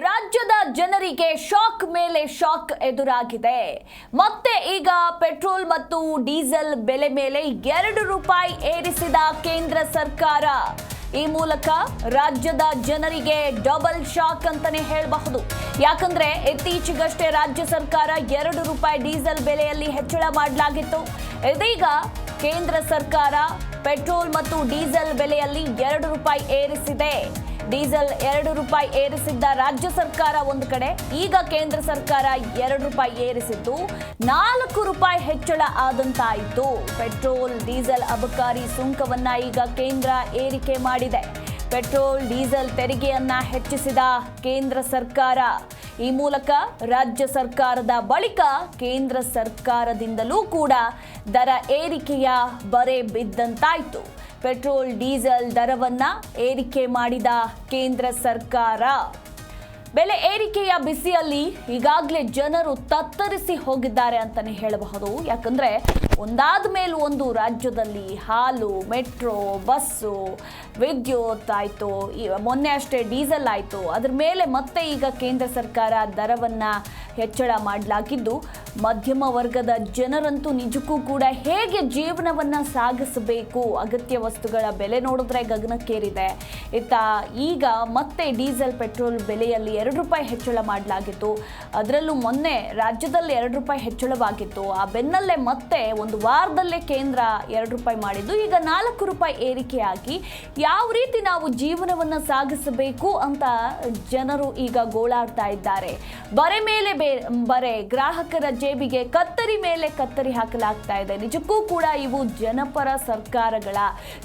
ರಾಜ್ಯದ ಜನರಿಗೆ ಶಾಕ್ ಮೇಲೆ ಶಾಕ್ ಎದುರಾಗಿದೆ. ಮತ್ತೆ ಈಗ ಪೆಟ್ರೋಲ್ ಮತ್ತು ಡೀಸೆಲ್ ಬೆಲೆ ಮೇಲೆ ಎರಡು ರೂಪಾಯಿ ಏರಿಸಿದ ಕೇಂದ್ರ ಸರ್ಕಾರ. ಈ ಮೂಲಕ ರಾಜ್ಯದ ಜನರಿಗೆ ಡಬಲ್ ಶಾಕ್ ಅಂತಾನೆ ಹೇಳಬಹುದು. ಯಾಕಂದ್ರೆ ಇತ್ತೀಚೆಗಷ್ಟೇ ರಾಜ್ಯ ಸರ್ಕಾರ ಎರಡು ರೂಪಾಯಿ ಡೀಸೆಲ್ ಬೆಲೆಯಲ್ಲಿ ಹೆಚ್ಚಳ ಮಾಡಲಾಗಿತ್ತು. ಇದೀಗ ಕೇಂದ್ರ ಸರ್ಕಾರ ಪೆಟ್ರೋಲ್ ಮತ್ತು ಡೀಸೆಲ್ ಬೆಲೆಯಲ್ಲಿ ಎರಡು ರೂಪಾಯಿ ಏರಿಸಿದೆ. ಡೀಸೆಲ್ ಎರಡು ರೂಪಾಯಿ ಏರಿಸಿದ್ದ ರಾಜ್ಯ ಸರ್ಕಾರ ಒಂದು ಕಡೆ, ಈಗ ಕೇಂದ್ರ ಸರ್ಕಾರ ಎರಡು ರೂಪಾಯಿ ಏರಿಸಿದ್ದು ನಾಲ್ಕು ರೂಪಾಯಿ ಹೆಚ್ಚಳ ಆದಂತಾಯಿತು. ಪೆಟ್ರೋಲ್, ಡೀಸೆಲ್ ಅಬಕಾರಿ ಸುಂಕವನ್ನ ಈಗ ಕೇಂದ್ರ ಏರಿಕೆ ಮಾಡಿದೆ. ಪೆಟ್ರೋಲ್, ಡೀಸೆಲ್ ತೆರಿಗೆಯನ್ನ ಹೆಚ್ಚಿಸಿದ ಕೇಂದ್ರ ಸರ್ಕಾರ. ಈ ಮೂಲಕ ರಾಜ್ಯ ಸರ್ಕಾರದ ಬಳಿಕ ಕೇಂದ್ರ ಸರ್ಕಾರದಿಂದಲೂ ಕೂಡ ದರ ಏರಿಕೆಯ ಬರೆ ಬಿದ್ದಂತಾಯಿತು. ಪೆಟ್ರೋಲ್ ಡೀಸೆಲ್ ದರವನ್ನ ಏರಿಕೆ ಮಾಡಿದ ಕೇಂದ್ರ ಸರ್ಕಾರ. ಬೆಲೆ ಏರಿಕೆಯ ಬಿಸಿಯಲ್ಲಿ ಈಗಾಗಲೇ ಜನರು ತತ್ತರಿಸಿ ಹೋಗಿದ್ದಾರೆ ಅಂತಲೇ ಹೇಳಬಹುದು. ಯಾಕಂದರೆ ಒಂದಾದ ಮೇಲೆ ಒಂದು ರಾಜ್ಯದಲ್ಲಿ ಹಾಲು, ಮೆಟ್ರೋ, ಬಸ್ಸು, ವಿದ್ಯುತ್ ಆಯಿತು. ಮೊನ್ನೆ ಅಷ್ಟೇ ಡೀಸೆಲ್ ಆಯಿತು. ಅದ್ರ ಮೇಲೆ ಮತ್ತೆ ಈಗ ಕೇಂದ್ರ ಸರ್ಕಾರ ದರವನ್ನು ಹೆಚ್ಚಳ ಮಾಡಲಾಗಿದ್ದು, ಮಧ್ಯಮ ವರ್ಗದ ಜನರಂತೂ ನಿಜಕ್ಕೂ ಕೂಡ ಹೇಗೆ ಜೀವನವನ್ನು ಸಾಗಿಸಬೇಕು? ಅಗತ್ಯ ವಸ್ತುಗಳ ಬೆಲೆ ನೋಡಿದ್ರೆ ಗಗನಕ್ಕೇರಿದೆ. ಇತ್ತ ಈಗ ಮತ್ತೆ ಡೀಸೆಲ್, ಪೆಟ್ರೋಲ್ ಬೆಲೆಯಲ್ಲಿ ಎರಡು ರೂಪಾಯಿ ಹೆಚ್ಚಳ ಮಾಡಲಾಗಿತ್ತು. ಅದರಲ್ಲೂ ಮೊನ್ನೆ ರಾಜ್ಯದಲ್ಲಿ ಎರಡು ರೂಪಾಯಿ ಹೆಚ್ಚಳವಾಗಿತ್ತು. ಆ ಬೆನ್ನಲ್ಲೇ ಮತ್ತೆ ಒಂದು ವಾರದಲ್ಲೇ ಕೇಂದ್ರ ಎರಡು ರೂಪಾಯಿ ಮಾಡಿದ್ದು. ಈಗ ನಾಲ್ಕು ರೂಪಾಯಿ ಏರಿಕೆಯಾಗಿ ಯಾವ ರೀತಿ ನಾವು ಜೀವನವನ್ನು ಸಾಗಿಸಬೇಕು ಅಂತ ಜನರು ಈಗ ಗೋಳಾಡ್ತಾ ಇದ್ದಾರೆ. ಬರೆ ಮೇಲೆ ಬೇ, ಬರೆ ಗ್ರಾಹಕರ ಜೇಬಿಗೆ ಕತ್ತರಿ ಮೇಲೆ ಕತ್ತರಿ ಹಾಕಲಾಗ್ತಾ ಇದೆ. ನಿಜಕ್ಕೂ ಕೂಡ ಇವು ಜನಪರ ಸರ್ಕಾರಗಳ,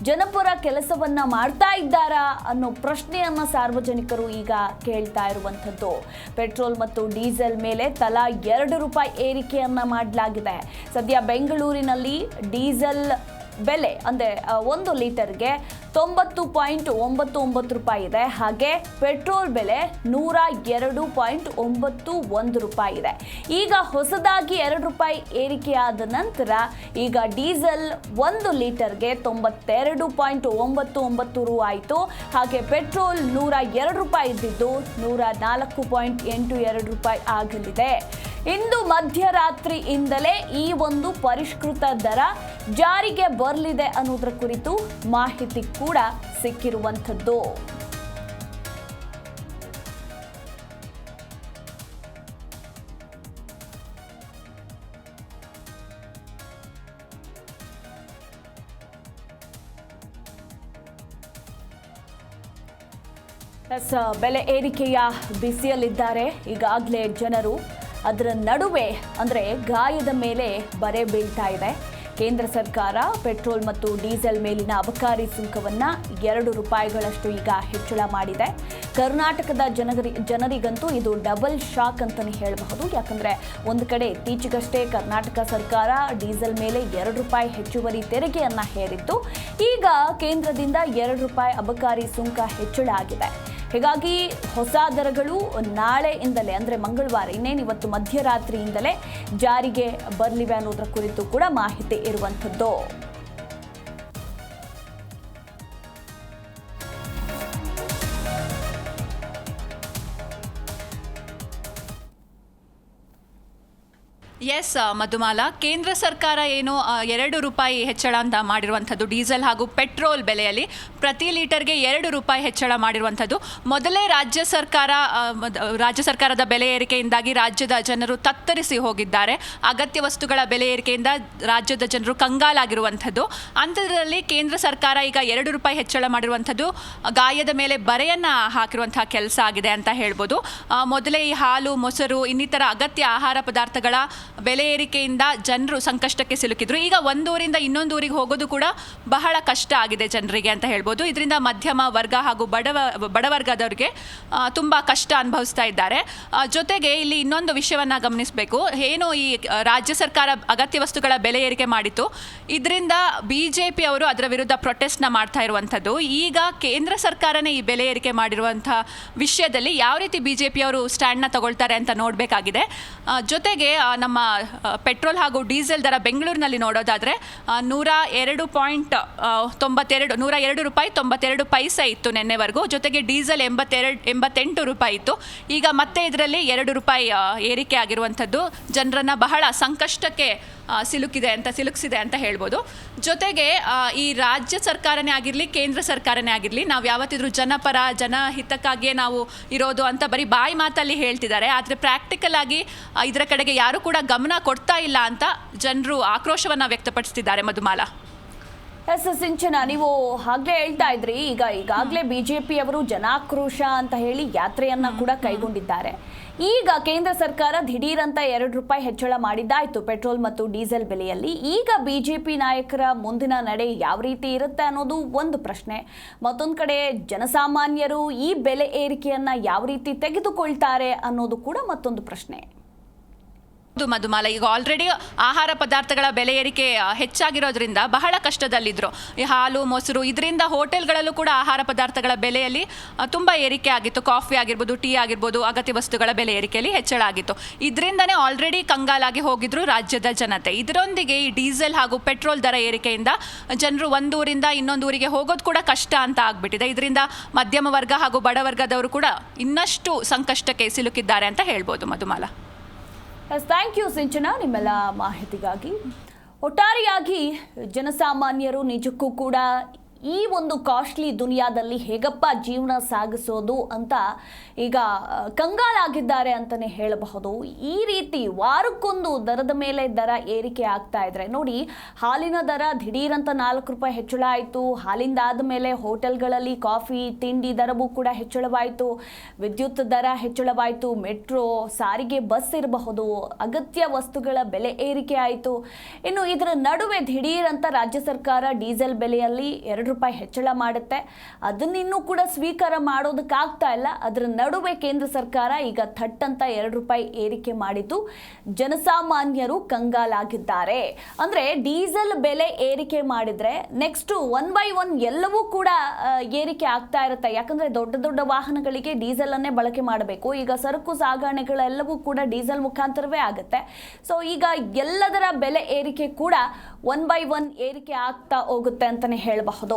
ಜನಪರ ಕೆಲಸವನ್ನ ಮಾಡ್ತಾ ಇದ್ದಾರಾ ಅನ್ನೋ ಪ್ರಶ್ನೆಯನ್ನ ಸಾರ್ವಜನಿಕರು ಈಗ ಕೇಳ್ತಾ ಇರುವಂಥದ್ದು ಪೆಟ್ರೋಲ್ ಮತ್ತು ಡೀಸೆಲ್ ಮೇಲೆ ತಲಾ ಎರಡು ರೂಪಾಯಿ ಏರಿಕೆಯನ್ನ ಮಾಡಲಾಗಿದೆ. ಸದ್ಯ ಬೆಂಗಳೂರಿನಲ್ಲಿ ಡೀಸೆಲ್ ಬೆಲೆ ಅಂದರೆ ಒಂದು ಲೀಟರ್ಗೆ ತೊಂಬತ್ತು ಪಾಯಿಂಟ್ ಒಂಬತ್ತು ಒಂಬತ್ತು ರೂಪಾಯಿ ಇದೆ. ಹಾಗೆ ಪೆಟ್ರೋಲ್ ಬೆಲೆ ನೂರ ಎರಡು ಪಾಯಿಂಟ್ ಒಂಬತ್ತು ಒಂದು ರೂಪಾಯಿ ಇದೆ. ಈಗ ಹೊಸದಾಗಿ ಎರಡು ರೂಪಾಯಿ ಏರಿಕೆಯಾದ ನಂತರ ಈಗ ಡೀಸೆಲ್ ಒಂದು ಲೀಟರ್ಗೆ ತೊಂಬತ್ತೆರಡು ಪಾಯಿಂಟ್ ಒಂಬತ್ತು ಒಂಬತ್ತು ರು ಆಯಿತು. ಹಾಗೆ ಪೆಟ್ರೋಲ್ ನೂರ ಎರಡು ರೂಪಾಯಿ ಇದ್ದಿದ್ದು ನೂರ ನಾಲ್ಕು ಪಾಯಿಂಟ್ ಎಂಟು ಎರಡು ರೂಪಾಯಿ ಆಗಲಿದೆ ಇಂದು ಮಧ್ಯರಾತ್ರಿಯಿಂದಲೇ ಈ ಒಂದು ಪರಿಷ್ಕೃತ ದರ ಜಾರಿಗೆ ಬರಲಿದೆ ಅನ್ನೋದ್ರ ಕುರಿತು ಮಾಹಿತಿ ಕೂಡ ಸಿಕ್ಕಿರುವಂಥದ್ದು. ಎಸ್ ಬೆಲೆ ಏರಿಕೆಯ ಬಿಸಿಯಲ್ಲಿದ್ದಾರೆ. ಈಗಾಗಲೇ ಜನರು ಅದರ ನಡುವೆ, ಅಂದರೆ ಗಾಯದ ಮೇಲೆ ಬರೆ ಬೀಳ್ತಾ ಇದೆ. ಕೇಂದ್ರ ಸರ್ಕಾರ ಪೆಟ್ರೋಲ್ ಮತ್ತು ಡೀಸೆಲ್ ಮೇಲಿನ ಅಬಕಾರಿ ಸುಂಕವನ್ನ ಎರಡು ರೂಪಾಯಿಗಳಷ್ಟು ಈಗ ಹೆಚ್ಚಳ ಮಾಡಿದೆ. ಕರ್ನಾಟಕದ ಜನಗರಿ ಜನರಿಗಂತೂ ಇದು ಡಬಲ್ ಶಾಕ್ ಅಂತಲೇ ಹೇಳಬಹುದು. ಯಾಕಂದರೆ ಒಂದು ಕಡೆ ಇತ್ತೀಚೆಗಷ್ಟೇ ಕರ್ನಾಟಕ ಸರ್ಕಾರ ಡೀಸೆಲ್ ಮೇಲೆ ಎರಡು ರೂಪಾಯಿ ಹೆಚ್ಚುವರಿ ತೆರಿಗೆಯನ್ನು ಹೇರಿತ್ತು. ಈಗ ಕೇಂದ್ರದಿಂದ ಎರಡು ರೂಪಾಯಿ ಅಬಕಾರಿ ಸುಂಕ ಹೆಚ್ಚಳ ಆಗಿದೆ. ಹೀಗಾಗಿ ಹೊಸ ದರಗಳು ನಾಳೆಯಿಂದಲೇ, ಅಂದರೆ ಮಂಗಳವಾರ ಇನ್ನೇನು ಇವತ್ತು ಮಧ್ಯರಾತ್ರಿಯಿಂದಲೇ ಜಾರಿಗೆ ಬರಲಿವೆ ಅನ್ನೋದರ ಕುರಿತು ಕೂಡ ಮಾಹಿತಿ ಇರುವಂಥದ್ದು. ಎಸ್ ಮಧುಮಾಲ, ಕೇಂದ್ರ ಸರ್ಕಾರ ಏನು ಎರಡು ರೂಪಾಯಿ ಹೆಚ್ಚಳ ಅಂತ ಮಾಡಿರುವಂಥದ್ದು, ಡೀಸೆಲ್ ಹಾಗೂ ಪೆಟ್ರೋಲ್ ಬೆಲೆಯಲ್ಲಿ ಪ್ರತಿ ಲೀಟರ್ಗೆ ಎರಡು ರೂಪಾಯಿ ಹೆಚ್ಚಳ ಮಾಡಿರುವಂಥದ್ದು. ಮೊದಲೇ ರಾಜ್ಯ ಸರ್ಕಾರ ರಾಜ್ಯ ಸರ್ಕಾರದ ಬೆಲೆ ಏರಿಕೆಯಿಂದಾಗಿ ರಾಜ್ಯದ ಜನರು ತತ್ತರಿಸಿ ಹೋಗಿದ್ದಾರೆ. ಅಗತ್ಯ ವಸ್ತುಗಳ ಬೆಲೆ ಏರಿಕೆಯಿಂದ ರಾಜ್ಯದ ಜನರು ಕಂಗಾಲಾಗಿರುವಂಥದ್ದು. ಅಂಥದ್ರಲ್ಲಿ ಕೇಂದ್ರ ಸರ್ಕಾರ ಈಗ ಎರಡು ರೂಪಾಯಿ ಹೆಚ್ಚಳ ಮಾಡಿರುವಂಥದ್ದು. ಗಾಯದ ಮೇಲೆ ಬರೆಯನ್ನು ಹಾಕಿರುವಂತಹ ಕೆಲಸ ಆಗಿದೆ ಅಂತ ಹೇಳ್ಬೋದು. ಮೊದಲೇ ಈ ಹಾಲು, ಮೊಸರು, ಇನ್ನಿತರ ಅಗತ್ಯ ಆಹಾರ ಪದಾರ್ಥಗಳ ಬೆಲೆ ಏರಿಕೆಯಿಂದ ಜನರು ಸಂಕಷ್ಟಕ್ಕೆ ಸಿಲುಕಿದ್ರು. ಈಗ ಒಂದೂರಿಂದ ಇನ್ನೊಂದು ಊರಿಗೆ ಹೋಗೋದು ಕೂಡ ಬಹಳ ಕಷ್ಟ ಆಗಿದೆ ಜನರಿಗೆ ಅಂತ ಹೇಳ್ಬೋದು. ಇದರಿಂದ ಮಧ್ಯಮ ವರ್ಗ ಹಾಗೂ ಬಡವ ಬಡವರ್ಗದವರಿಗೆ ತುಂಬ ಕಷ್ಟ ಅನುಭವಿಸ್ತಾ ಇದ್ದಾರೆ. ಜೊತೆಗೆ ಇಲ್ಲಿ ಇನ್ನೊಂದು ವಿಷಯವನ್ನು ಗಮನಿಸಬೇಕು. ಏನು ಈ ರಾಜ್ಯ ಸರ್ಕಾರ ಅಗತ್ಯ ವಸ್ತುಗಳ ಬೆಲೆ ಏರಿಕೆ ಮಾಡಿತ್ತು. ಇದರಿಂದ ಬಿ ಜೆ ಪಿ ಅವರು ಅದರ ವಿರುದ್ಧ ಪ್ರೊಟೆಸ್ಟ್ನ ಮಾಡ್ತಾ ಇರುವಂಥದ್ದು. ಈಗ ಕೇಂದ್ರ ಸರ್ಕಾರನೇ ಈ ಬೆಲೆ ಏರಿಕೆ ಮಾಡಿರುವಂಥ ವಿಷಯದಲ್ಲಿ ಯಾವ ರೀತಿ ಬಿ ಜೆ ಪಿಯವರು ಸ್ಟ್ಯಾಂಡ್ನ ತಗೊಳ್ತಾರೆ ಅಂತ ನೋಡಬೇಕಾಗಿದೆ. ಜೊತೆಗೆ ನಮ್ಮ ಪೆಟ್ರೋಲ್ ಹಾಗೂ ಡೀಸೆಲ್ ದರ ಬೆಂಗಳೂರಿನಲ್ಲಿ ನೋಡೋದಾದರೆ ನೂರ ಎರಡು ಪಾಯಿಂಟ್ ತೊಂಬತ್ತೆರಡು, ನೂರ ಎರಡು ರೂಪಾಯಿ ತೊಂಬತ್ತೆರಡು ಪೈಸೆ ಇತ್ತು ನಿನ್ನೆವರೆಗೂ. ಜೊತೆಗೆ ಡೀಸೆಲ್ ಎಂಬತ್ತೆರಡು, ಎಂಬತ್ತೆಂಟು ರೂಪಾಯಿ ಇತ್ತು. ಈಗ ಮತ್ತೆ ಇದರಲ್ಲಿ ಎರಡು ರೂಪಾಯಿ ಏರಿಕೆ ಆಗಿರುವಂಥದ್ದು. ಜನರನ್ನು ಬಹಳ ಸಂಕಷ್ಟಕ್ಕೆ ಸಿಲುಕಿದೆ ಅಂತ, ಸಿಲುಕಿಸಿದೆ ಅಂತ ಹೇಳ್ಬೋದು. ಜೊತೆಗೆ ಈ ರಾಜ್ಯ ಸರ್ಕಾರನೇ ಆಗಿರಲಿ, ಕೇಂದ್ರ ಸರ್ಕಾರನೇ ಆಗಿರಲಿ, ನಾವು ಯಾವತ್ತಿದ್ರೂ ಜನಪರ, ಜನಹಿತಕ್ಕಾಗಿಯೇ ನಾವು ಇರೋದು ಅಂತ ಬರೀ ಬಾಯಿ ಮಾತಲ್ಲಿ ಹೇಳ್ತಿದ್ದಾರೆ. ಆದರೆ ಪ್ರಾಕ್ಟಿಕಲ್ ಆಗಿ ಇದರ ಕಡೆಗೆ ಯಾರು ಕೂಡ ಗಮನ ಕೊಡ್ತಾ ಇಲ್ಲ ಅಂತ ಜನರು ಆಕ್ರೋಶವನ್ನು ವ್ಯಕ್ತಪಡಿಸ್ತಿದ್ದಾರೆ ಮಧುಮಾಲಾ. ಎಸ್ ಸಿಂಚನ ನೀವು ಹಾಗೆ ಹೇಳ್ತಾ ಇದ್ರಿ. ಈಗ ಈಗಾಗಲೇ ಬಿಜೆಪಿ ಅವರು ಜನಾಕ್ರೋಶ ಅಂತ ಹೇಳಿ ಯಾತ್ರೆಯನ್ನ ಕೂಡ ಕೈಗೊಂಡಿದ್ದಾರೆ. ಈಗ ಕೇಂದ್ರ ಸರ್ಕಾರ ದಿಢೀರಂತ ಎರಡು ರೂಪಾಯಿ ಹೆಚ್ಚಳ ಮಾಡಿದ್ದಾಯ್ತು ಪೆಟ್ರೋಲ್ ಮತ್ತು ಡೀಸೆಲ್ ಬೆಲೆಯಲ್ಲಿ. ಈಗ ಬಿಜೆಪಿ ನಾಯಕರ ಮುಂದಿನ ನಡೆ ಯಾವ ರೀತಿ ಇರುತ್ತೆ ಅನ್ನೋದು ಒಂದು ಪ್ರಶ್ನೆ. ಮತ್ತೊಂದು ಕಡೆ ಜನಸಾಮಾನ್ಯರು ಈ ಬೆಲೆ ಏರಿಕೆಯನ್ನ ಯಾವ ರೀತಿ ತೆಗೆದುಕೊಳ್ತಾರೆ ಅನ್ನೋದು ಕೂಡ ಮತ್ತೊಂದು ಪ್ರಶ್ನೆ. ಮಧುಮಾಲ. ಈಗ ಆಲ್ರೆಡಿ ಆಹಾರ ಪದಾರ್ಥಗಳ ಬೆಲೆ ಏರಿಕೆ ಹೆಚ್ಚಾಗಿರೋದ್ರಿಂದ ಬಹಳ ಕಷ್ಟದಲ್ಲಿದ್ದರು ಈ ಹಾಲು, ಮೊಸರು, ಇದರಿಂದ ಹೋಟೆಲ್ಗಳಲ್ಲೂ ಕೂಡ ಆಹಾರ ಪದಾರ್ಥಗಳ ಬೆಲೆಯಲ್ಲಿ ತುಂಬಾ ಏರಿಕೆ ಆಗಿತ್ತು. ಕಾಫಿ ಆಗಿರ್ಬೋದು, ಟೀ ಆಗಿರ್ಬೋದು, ಅಗತ್ಯ ವಸ್ತುಗಳ ಬೆಲೆ ಏರಿಕೆಯಲ್ಲಿ ಹೆಚ್ಚಳ ಆಗಿತ್ತು. ಇದರಿಂದನೇ ಆಲ್ರೆಡಿ ಕಂಗಾಲಾಗಿ ಹೋಗಿದ್ರು ರಾಜ್ಯದ ಜನತೆ. ಇದರೊಂದಿಗೆ ಈ ಡೀಸೆಲ್ ಹಾಗೂ ಪೆಟ್ರೋಲ್ ದರ ಏರಿಕೆಯಿಂದ ಜನರು ಒಂದೂರಿಂದ ಇನ್ನೊಂದು ಊರಿಗೆ ಹೋಗೋದು ಕೂಡ ಕಷ್ಟ ಅಂತ ಆಗ್ಬಿಟ್ಟಿದೆ. ಇದರಿಂದ ಮಧ್ಯಮ ವರ್ಗ ಹಾಗೂ ಬಡವರ್ಗದವರು ಕೂಡ ಇನ್ನಷ್ಟು ಸಂಕಷ್ಟಕ್ಕೆ ಸಿಲುಕಿದ್ದಾರೆ ಅಂತ ಹೇಳ್ಬೋದು ಮಧುಮಾಲ. ಥ್ಯಾಂಕ್ ಯು ಸಿಂಚನ ನಿಮ್ಮೆಲ್ಲ ಮಾಹಿತಿಗಾಗಿ. ಒಟ್ಟಾರೆಯಾಗಿ ಜನಸಾಮಾನ್ಯರು ನಿಜಕ್ಕೂ ಕೂಡ ಈ ಒಂದು ಕಾಸ್ಟ್ಲಿ ದುನಿಯಾದಲ್ಲಿ ಹೇಗಪ್ಪ ಜೀವನ ಸಾಗಿಸೋದು ಅಂತ ಈಗ ಕಂಗಾಲಾಗಿದ್ದಾರೆ ಅಂತಲೇ ಹೇಳಬಹುದು. ಈ ರೀತಿ ವಾರಕ್ಕೊಂದು ದರದ ಮೇಲೆ ದರ ಏರಿಕೆ ಆಗ್ತಾ ಇದ್ರೆ, ನೋಡಿ, ಹಾಲಿನ ದರ ದಿಢೀರಂತ ನಾಲ್ಕು ರೂಪಾಯಿ ಹೆಚ್ಚಳ ಆಯಿತು. ಹಾಲಿಂದ ಆದಮೇಲೆ ಹೋಟೆಲ್ಗಳಲ್ಲಿ ಕಾಫಿ, ತಿಂಡಿ ದರವೂ ಕೂಡ ಹೆಚ್ಚಳವಾಯಿತು. ವಿದ್ಯುತ್ ದರ ಹೆಚ್ಚಳವಾಯಿತು. ಮೆಟ್ರೋ, ಸಾರಿಗೆ, ಬಸ್ ಇರಬಹುದು. ಅಗತ್ಯ ವಸ್ತುಗಳ ಬೆಲೆ ಏರಿಕೆ ಆಯಿತು. ಇನ್ನು ಇದರ ನಡುವೆ ದಿಢೀರಂತ ರಾಜ್ಯ ಸರ್ಕಾರ ಡೀಸೆಲ್ ಬೆಲೆಯಲ್ಲಿ ಎರಡು ರೂಪಾಯಿ ಹೆಚ್ಚಳ ಮಾಡುತ್ತೆ. ಅದನ್ನಿನ್ನೂ ಕೂಡ ಸ್ವೀಕಾರ ಮಾಡೋದಕ್ಕಾಗ್ತಾ ಇಲ್ಲ. ಅದರ ನಡುವೆ ಕೇಂದ್ರ ಸರ್ಕಾರ ಈಗ ಥಟ್ ಅಂತ ಎರಡು ರೂಪಾಯಿ ಏರಿಕೆ ಮಾಡಿದ್ದು. ಜನಸಾಮಾನ್ಯರು ಕಂಗಾಲಾಗಿದ್ದಾರೆ. ಅಂದರೆ ಡೀಸೆಲ್ ಬೆಲೆ ಏರಿಕೆ ಮಾಡಿದರೆ ನೆಕ್ಸ್ಟ್ ಒನ್ ಬೈ ಒನ್ ಎಲ್ಲವೂ ಕೂಡ ಏರಿಕೆ ಆಗ್ತಾ ಇರುತ್ತೆ. ಯಾಕಂದರೆ ದೊಡ್ಡ ದೊಡ್ಡ ವಾಹನಗಳಿಗೆ ಡೀಸೆಲನ್ನೇ ಬಳಕೆ ಮಾಡಬೇಕು. ಈಗ ಸರಕು ಸಾಗಣೆಗಳೆಲ್ಲವೂ ಕೂಡ ಡೀಸೆಲ್ ಮುಖಾಂತರವೇ ಆಗುತ್ತೆ. ಸೊ ಈಗ ಎಲ್ಲದರ ಬೆಲೆ ಏರಿಕೆ ಕೂಡ ಒನ್ ಬೈ ಒನ್ ಏರಿಕೆ ಆಗ್ತಾ ಹೋಗುತ್ತೆ ಅಂತಲೇ ಹೇಳಬಹುದು.